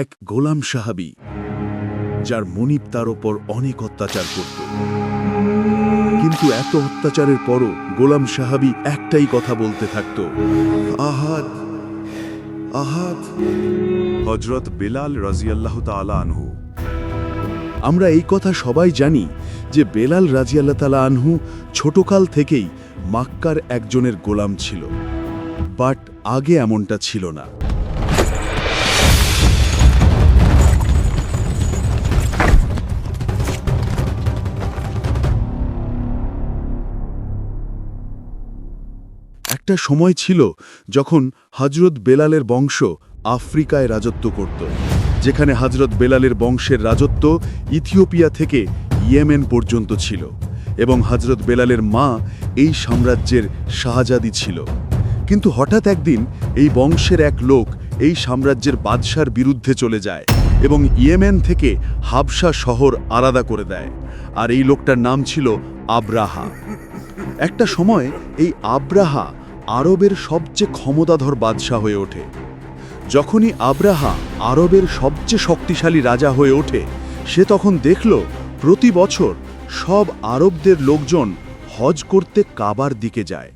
এক গোলাম সাহাবি, যার মনিব তার ওপর অনেক অত্যাচার করত। কিন্তু এত অত্যাচারের পরও গোলাম সাহাবি একটাই কথা বলতে থাকত, আহাদ আহাদ। হজরত বেলাল রাজিয়াল্লাহ তালা আনহু। আমরা এই কথা সবাই জানি যে বেলাল রাজিয়াল্লাহ তালা আনহু ছোটকাল থেকেই মাক্কার একজনের গোলাম ছিল, বাট আগে এমনটা ছিল না। একটা সময় ছিল যখন হজরত বেলালের বংশ আফ্রিকায় রাজত্ব করত, যেখানে হজরত বেলালের বংশের রাজত্ব ইথিওপিয়া থেকে ইয়েমেন পর্যন্ত ছিল এবং হজরত বেলালের মা এই সাম্রাজ্যের শাহজাদি ছিল। কিন্তু হঠাৎ একদিন এই বংশের এক লোক এই সাম্রাজ্যের বাদশার বিরুদ্ধে চলে যায় এবং ইয়েমেন থেকে হাবসা শহর আলাদা করে দেয়, আর এই লোকটার নাম ছিল আব্রাহা। একটা সময় এই আব্রাহা আরবের সবচেয়ে ক্ষমতাধর বাদশাহ হয়ে ওঠে। যখনই আব্রাহা আরবের সবচেয়ে শক্তিশালী রাজা হয়ে ওঠে, সে তখন দেখল প্রতি বছর সব আরবদের লোকজন হজ করতে কাবার দিকে যায়।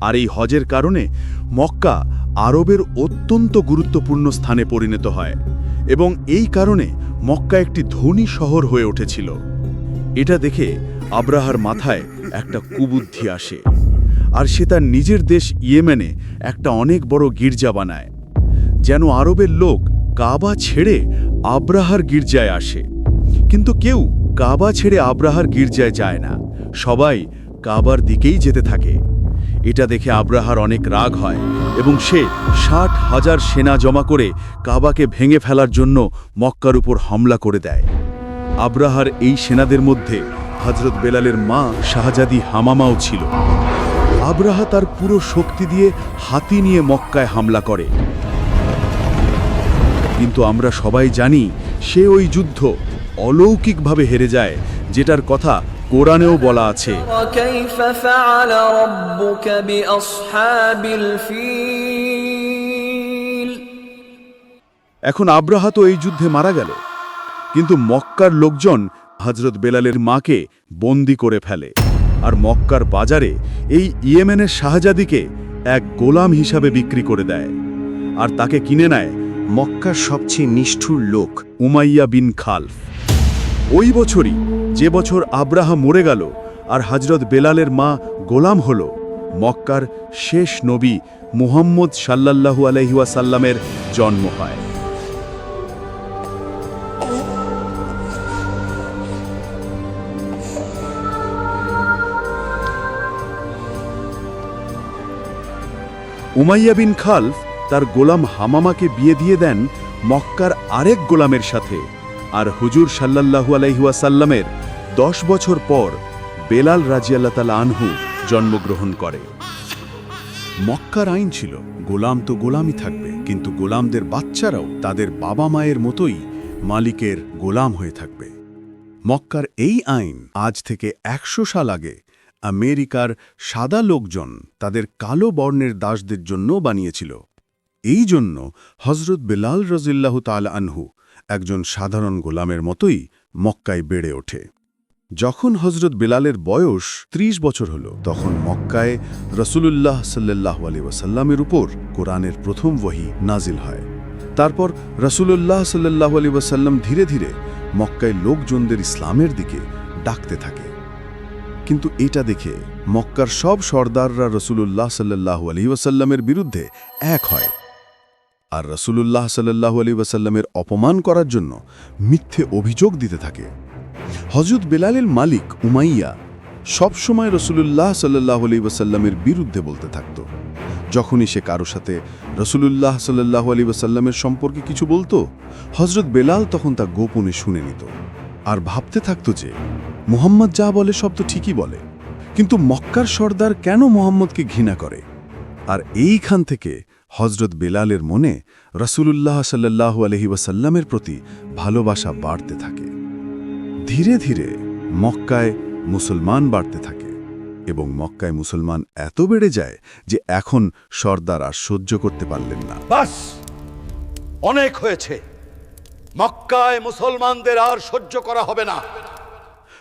আর এই হজের কারণে মক্কা আরবের অত্যন্ত গুরুত্বপূর্ণ স্থানে পরিণত হয় এবং এই কারণে মক্কা একটি ধনী শহর হয়ে উঠেছিল। এটা দেখে আব্রাহার মাথায় একটা কুবুদ্ধি আসে। আর সে তার নিজের দেশ ইয়েমেনে একটা অনেক বড় গির্জা বানায়। যেন আরবের লোক কাবা ছেড়ে আব্রাহার গির্জায় আসে। কিন্তু কেউ কাবা ছেড়ে আব্রাহার গির্জায় যায় না। সবাই কাবার দিকেই যেতে থাকে। এটা দেখে আব্রাহার অনেক রাগ হয় এবং সে ষাট হাজার সেনা জমা করে কাবাকে ভেঙে ফেলার জন্য মক্কার উপর হামলা করে দেয়। আব্রাহার এই সেনাদের মধ্যে হজরত বেলালের মা শাহজাদি হামামাও ছিল। আব্রাহা তার পুরো শক্তি দিয়ে হাতি নিয়ে মক্কায় হামলা করে। কিন্তু আমরা সবাই জানি সে ওই যুদ্ধ অলৌকিকভাবে হেরে যায় যেটার কথা কোরআনেও বলা আছে। এখন আব্রাহা তো এই যুদ্ধে মারা গেল কিন্তু মক্কার লোকজন হজরত বেলালের মাকে বন্দি করে ফেলে। আর মক্কার বাজারে এই ইয়েমেনের শাহজাদিকে এক গোলাম হিসাবে বিক্রি করে দেয়। আর তাকে কিনে নেয় মক্কার সবচেয়ে নিষ্ঠুর লোক উমাইয়া বিন খালফ। ওই বছরই যে বছর আব্রাহা মরে গেল আর হজরত বেলালের মা গোলাম হল, মক্কার শেষ নবী মুহাম্মদ সাল্লাল্লাহু আলহিউসাল্লামের জন্ম হয়। উমাইয়া বিন খালফ তার গোলাম হামামাকে বিয়ে দিয়ে দেন মক্কার আরেক গোলামের সাথে আর হুজুর সাল্লাল্লাহু আলাইহুয়াসাল্লামের দশ বছর পর বেলাল রাজিয়াল্লাহ তালা আনহু জন্মগ্রহণ করে। মক্কার আইন ছিল, গোলাম তো গোলামই থাকবে, কিন্তু গোলামদের বাচ্চারাও তাদের বাবা মায়ের মতোই মালিকের গোলাম হয়ে থাকবে। মক্কার এই আইন আজ থেকে একশো সাল আগে আমেরিকার সাদা লোকজন তাদের কালো বর্ণের দাসদের জন্য বানিয়েছিল। এই জন্য হজরত বেলাল রজিল্লাহ তাল আনহু একজন সাধারণ গোলামের মতোই মক্কায় বেড়ে ওঠে। যখন হজরত বেলালের বয়স ৩০ বছর হল, তখন মক্কায় রসুলুল্লাহ সাল্লাহ আলী ওয়াসাল্লামের উপর কোরআনের প্রথম ওহি নাজিল হয়। তারপর রসুলুল্লাহ সাল্লাহ আলী ওয়াসাল্লাম ধীরে ধীরে মক্কায় লোকজনদের ইসলামের দিকে ডাকতে থাকে। কিন্তু এটা দেখে মক্কার সব সর্দাররা রসুলুল্লাহ সাল্লাহ আলী ওয়াসাল্লামের বিরুদ্ধে এক হয়। আর রসুলুল্লাহ সাল্লাহ আলী ওয়াসাল্লামের অপমান করার জন্য মিথ্যে অভিযোগ দিতে থাকে। হজরত বেলালের মালিক উমাইয়া সবসময় রসুলুল্লাহ সাল্লাহ আলী ওয়াসাল্লামের বিরুদ্ধে বলতে থাকত। যখনই সে কারও সাথে রসুলুল্লাহ সাল্লাহ আলী ওয়াসাল্লামের সম্পর্কে কিছু বলতো হজরত বেলাল তখন তা গোপনে শুনে নিত। আর ভাবতে থাকত যে, মুহাম্মদ যা বলে সব তো ঠিকই বলে। কিন্তু মক্কার সর্দার কেন মোহাম্মদকে ঘৃণা করে? আর এইখান থেকে হজরত বেলালের মনে রসুলুল্লাহ সাল্লাহ আলহি ওয়াসাল্লামের প্রতি ভালোবাসা বাড়তে থাকে। ধীরে ধীরে মক্কায় মুসলমান বাড়তে থাকে এবং মক্কায় মুসলমান এত বেড়ে যায় যে এখন সর্দার আর সহ্য করতে পারলেন না। বাস, অনেক হয়েছে। মক্কায় মুসলমানদের আর সহ্য করা হবে না।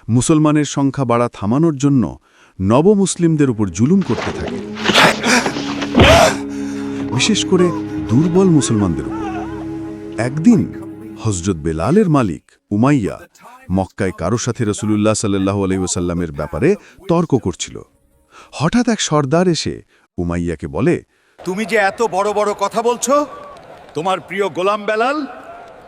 মুসলমানের সংখ্যা বাড়া থামানোর জন্য নবমুসলিমদের উপর জুলুম করতে থাকে। বিশেষ করে দুর্বল মুসলমানদের উপর। একদিন হজরত বেলালের মালিক উমাইয়া মক্কায় কারও সাথে রসুলুল্লাহ সাল্লাহ আলহিউসাল্লামের ব্যাপারে তর্ক করছিল। হঠাৎ এক সর্দার এসে উমাইয়াকে বলে তুমি যে এত বড় বড় কথা বলছো? তোমার প্রিয় গোলাম বেলাল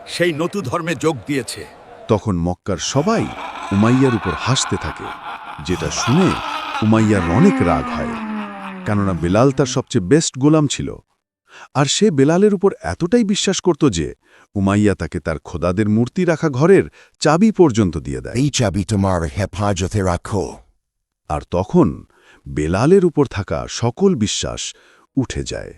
সেই নতু ধর্মে যোগ দিয়েছে। তখন মক্কার সবাই উমাইয়ার উপর হাসতে থাকে যেটা শুনে উমাইয়ার অনেক রাগ হয় কেননা বেলাল তার সবচেয়ে বেস্ট গোলাম ছিল। আর সে বেলালের উপর এতটাই বিশ্বাস করত যে উমাইয়া তাকে তার খোদাদের মূর্তি রাখা ঘরের চাবি পর্যন্ত দিয়ে দেয়। এই চাবি তোমার হেফাজতে রাখো। আর তখন বেলালের উপর থাকা সকল বিশ্বাস উঠে যায়।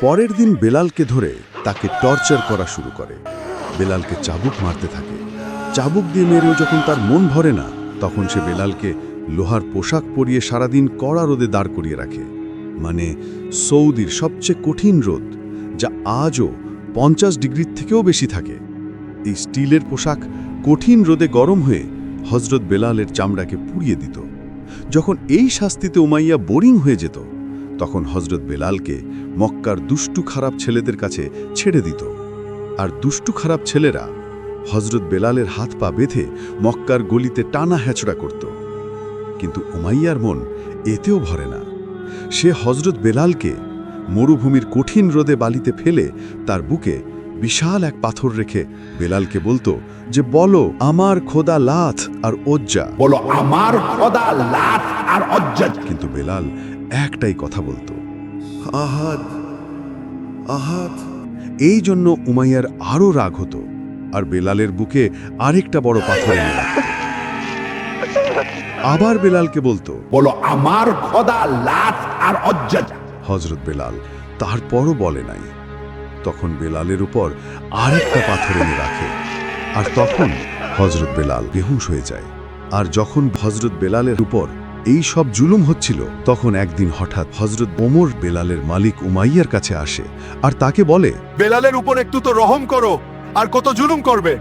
পরের দিন বেলালকে ধরে তাকে টর্চার করা শুরু করে। বেলালকে চাবুক মারতে থাকে। চাবুক দিয়ে মেরেও যখন তার মন ভরে না, তখন সে বেলালকে লোহার পোশাক পরিয়ে সারাদিন কড়া রোদে দাঁড় করিয়ে রাখে। মানে সৌদির সবচেয়ে কঠিন রোদ, যা আজও পঞ্চাশ ডিগ্রির থেকেও বেশি থাকে। এই স্টিলের পোশাক কঠিন রোদে গরম হয়ে হজরত বেলালের চামড়াকে পুড়িয়ে দিত। যখন এই শাস্তিতে উমাইয়া বোরিং হয়ে যেত তখন হজরত বেলালকে মক্কার দুষ্টু খারাপ ছেলেদের কাছে ছেড়ে দিত। আর দুষ্টু খারাপ ছেলেরা হজরত বেলালের হাত পা বেঁধে মক্কার গলিতে টানা হ্যাচড়া করত। কিন্তু উমাইয়ার মন এতেও ভরে না। সে হজরত বেলালকে মরুভূমির কঠিন রোদে বালিতে ফেলে তার বুকে বিশাল এক পাথর রেখে বেলালকে বলতো যে বলো আমার খোদা লাথ আর ওজ্জা। বলো আমার খোদা লাত আর অজ্জাজ কিন্তু বেলাল একটাই কথা বলতো। আহাদ আহাদ। এই জন্য উমাইয়ার আরও রাগ হতো আর বেলালের বুকে আরেকটা বড় পাথর এনে আবার বেলালকে বলতো বলো আমার খোদা লাত আর অজ্জাজ হজরত বেলাল তারপরও বলে নাই। তখন বেলালের উপর আরেকটা পাথর এনে রাখে। আর তখন হজরত বেলাল বেহুশ হয়ে যায়। আর যখন হজরত বেলালের উপর এই সব জুলুম হচ্ছিল তখন একদিন হঠাৎ হজরত ওমর বেলালের মালিক উমাইয়ার কাছে আসে আর তাকে বলে বেলালের উপর একটু তো রহম করো আর কত জুলুম করবে।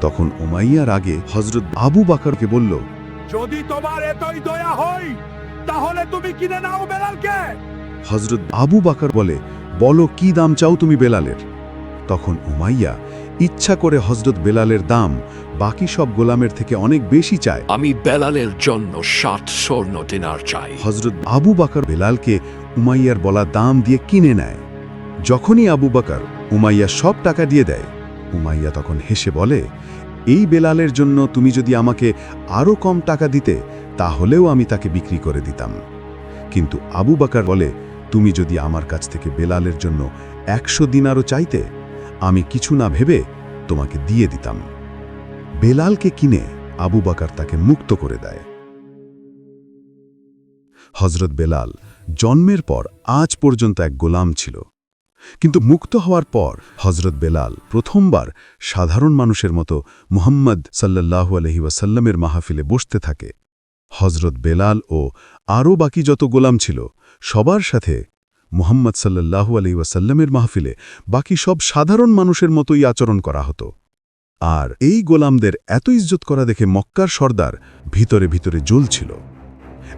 তখন উমাইয়ার আগে হজরত আবু বাকারকে বলল যদি তোমার এতই দয়া হয় তাহলে তুমি কিনে নাও বেলালকে। হজরত আবু বাকার বলে বলো কি দাম চাও তুমি বেলালের? তখন উমাইয়া ইচ্ছা করে হজরত বেলালের দাম বাকি সব গোলামের থেকে অনেক বেশি চায়। আমি বেলালের জন্য ষাট স্বর্ণ দিনার চাই। হজরত আবু বাকার বেলালকে উমাইয়ার বলা দাম দিয়ে কিনে নেয়। যখনই আবু বাকার উমাইয়া সব টাকা দিয়ে দেয় উমাইয়া তখন হেসে বলে এই বেলালের জন্য তুমি যদি আমাকে আরও কম টাকা দিতে তাহলেও আমি তাকে বিক্রি করে দিতাম। কিন্তু আবু বাকার বলে তুমি যদি আমার কাছ থেকে বেলালের জন্য একশো দিনারও চাইতে আমি কিছু না ভেবে তোমাকে দিয়ে দিতাম। বেলালকে কিনে আবু বাকার তাকে মুক্ত করে দেয়। হজরত বেলাল জন্মের পর আজ পর্যন্ত এক গোলাম ছিল। কিন্তু মুক্ত হওয়ার পর হজরত বেলাল প্রথমবার সাধারণ মানুষের মতো মুহাম্মদ সাল্লাল্লাহু আলহি ওয়াসাল্লামের মাহফিলে বসতে থাকে। হজরত বেলাল ও আরও বাকি যত গোলাম ছিল, সবার সাথে মুহাম্মদ সাল্লাল্লাহু আলহি ওয়াসাল্লামের মাহফিলে বাকি সব সাধারণ মানুষের মতোই আচরণ করা হতো। আর এই গোলামদের এত ইজ্জত করা দেখে মক্কার সর্দার ভিতরে ভিতরে জ্বলছিল।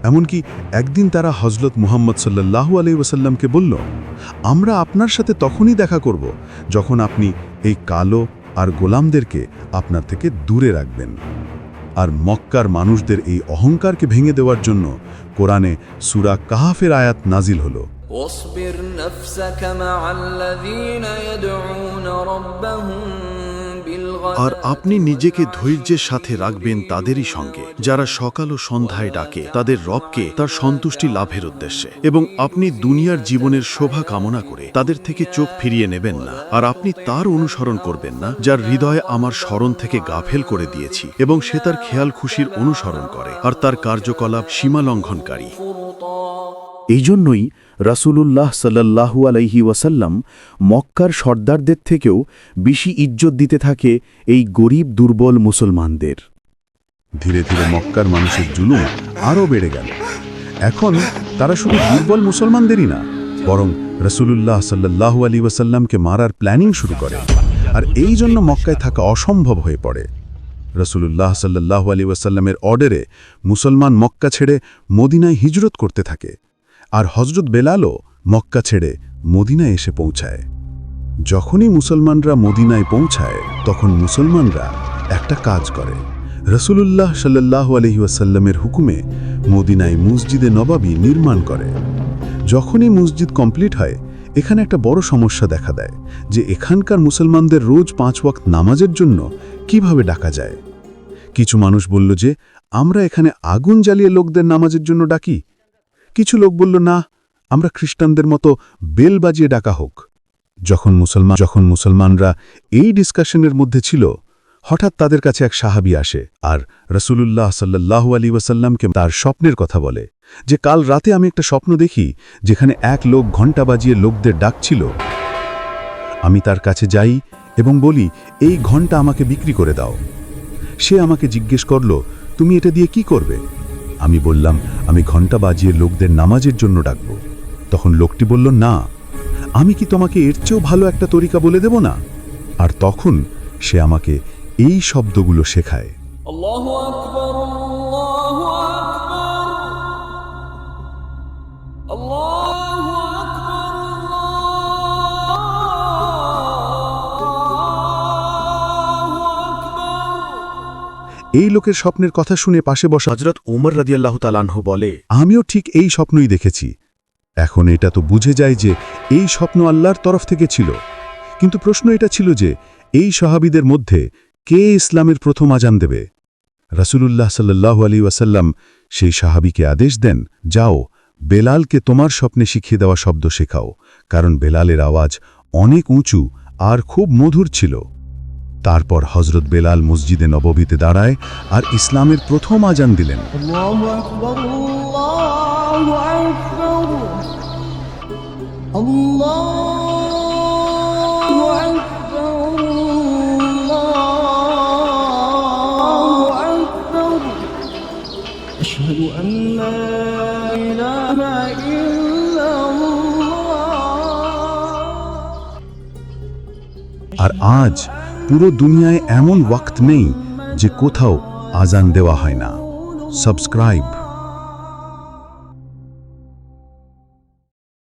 এমনকি একদিন তারা হজরত মুহাম্মদ সাল্লাল্লাহু আলি ওসাল্লামকে বলল, আমরা আপনার সাথে তখনই দেখা করব যখন আপনি এই কালো আর গোলামদেরকে আপনার থেকে দূরে রাখবেন। আর মক্কার মানুষদের এই অহংকারকে ভেঙে দেওয়ার জন্য কোরআনে সুরা কাহাফের আয়াত নাজিল হলো। واصبر نفسك مع الذين يدعون ربهم আর আপনি নিজেকে ধৈর্যের সাথে রাখবেন তাদেরই সঙ্গে যারা সকাল ও সন্ধ্যায় ডাকে তাদের রবকে তার সন্তুষ্টি লাভের উদ্দেশ্যে এবং আপনি দুনিয়ার জীবনের শোভা কামনা করে তাদের থেকে চোখ ফিরিয়ে নেবেন না আর আপনি তার অনুসরণ করবেন না যার হৃদয় আমার স্মরণ থেকে গাফেল করে দিয়েছি এবং সে তার খেয়াল খুশির অনুসরণ করে আর তার কার্যকলাপ সীমা লঙ্ঘনকারী فرطا এই জন্যই রাসূলুল্লাহ সাল্লাল্লাহু আলাইহি ওয়াসাল্লাম মক্কার সর্দারদের থেকেও বেশি ইজ্জত দিতে থাকে এই গরিব দুর্বল মুসলমানদের। ধীরে ধীরে মক্কার মানুষের জুলুম আরও বেড়ে গেল। এখন তারা শুধু দুর্বল মুসলমানদেরই না, বরং রসুলুল্লাহ সাল্লাহ আলী ওয়াসাল্লামকে মারার প্ল্যানিং শুরু করে আর এই জন্য মক্কায় থাকা অসম্ভব হয়ে পড়ে। রসুলুল্লাহ সাল্লাহ আলী ওয়াসাল্লামের অর্ডারে মুসলমান মক্কা ছেড়ে মদিনায় হিজরত করতে থাকে। আর হজরত বেলালও মক্কা ছেড়ে মদিনায় এসে পৌঁছায়। যখনই মুসলমানরা মদিনায় পৌঁছায়, তখন মুসলমানরা একটা কাজ করে। রসুলুল্লাহ সাল্লাহ আলহিউসাল্লামের হুকুমে মদিনায় মসজিদে নবাবী নির্মাণ করে। যখনই মসজিদ কমপ্লিট হয়, এখানে একটা বড় সমস্যা দেখা দেয় যে এখানকার মুসলমানদের রোজ পাঁচ ওয়াক্ত নামাজের জন্য কীভাবে ডাকা যায়? কিছু মানুষ বলল যে, আমরা এখানে আগুন জ্বালিয়ে লোকদের নামাজের জন্য ডাকি কিছু লোক বলল, না, আমরা খ্রিস্টানদের মতো বেল বাজিয়ে ডাকা হোক। যখন মুসলমান, যখন মুসলমানরা এই ডিসকাশনের মধ্যে ছিল, হঠাৎ তাদের কাছে এক সাহাবি আসে আর রসুলুল্লাহ সাল্লাহ আলী ওয়াসাল্লামকে তার স্বপ্নের কথা বলে যে, কাল রাতে আমি একটা স্বপ্ন দেখি যেখানে এক লোক ঘণ্টা বাজিয়ে লোকদের ডাকছিল। আমি তার কাছে যাই এবং বলি, এই ঘণ্টা আমাকে বিক্রি করে দাও। সে আমাকে জিজ্ঞেস করল, তুমি এটা দিয়ে কি করবে? আমি বললাম, আমি ঘণ্টা বাজিয়ে লোকদের নামাজের জন্য ডাকব। তখন লোকটি বলল, না, আমি কি তোমাকে এর চেয়েও ভালো একটা তরিকা বলে দেব না? আর তখন সে আমাকে এই শব্দগুলো শেখায়। এই লোকের স্বপ্নের কথা শুনে পাশে বসা হজরত উমর রাদিয়াল্লাহু তালানহু বলে আমিও ঠিক এই স্বপ্নই দেখেছি। এখন এটা তো বুঝে যায় যে এই স্বপ্ন আল্লাহর তরফ থেকে ছিল। কিন্তু প্রশ্ন এটা ছিল যে এই সাহাবিদের মধ্যে কে ইসলামের প্রথম আজান দেবে? রাসূলুল্লাহ সাল্লাহ আলী ওয়াসাল্লাম সেই সাহাবিকে আদেশ দেন যাও বেলালকে তোমার স্বপ্নে শিখিয়ে দেওয়া শব্দ শেখাও কারণ বেলালের আওয়াজ অনেক উঁচু আর খুব মধুর ছিল। তারপর হজরত বেলাল মসজিদে নববীতে দাঁড়ায় আর ইসলামের প্রথম আজান দিলেন الله أكبر الله أكبر الله أكبر الله أكبر أشهد أن لا إله إلا الله আর আজ পুরো দুনিয়ায় এমন ওয়াক্ত নেই যে কোথাও আজান দেওয়া হয় না। সাবস্ক্রাইব।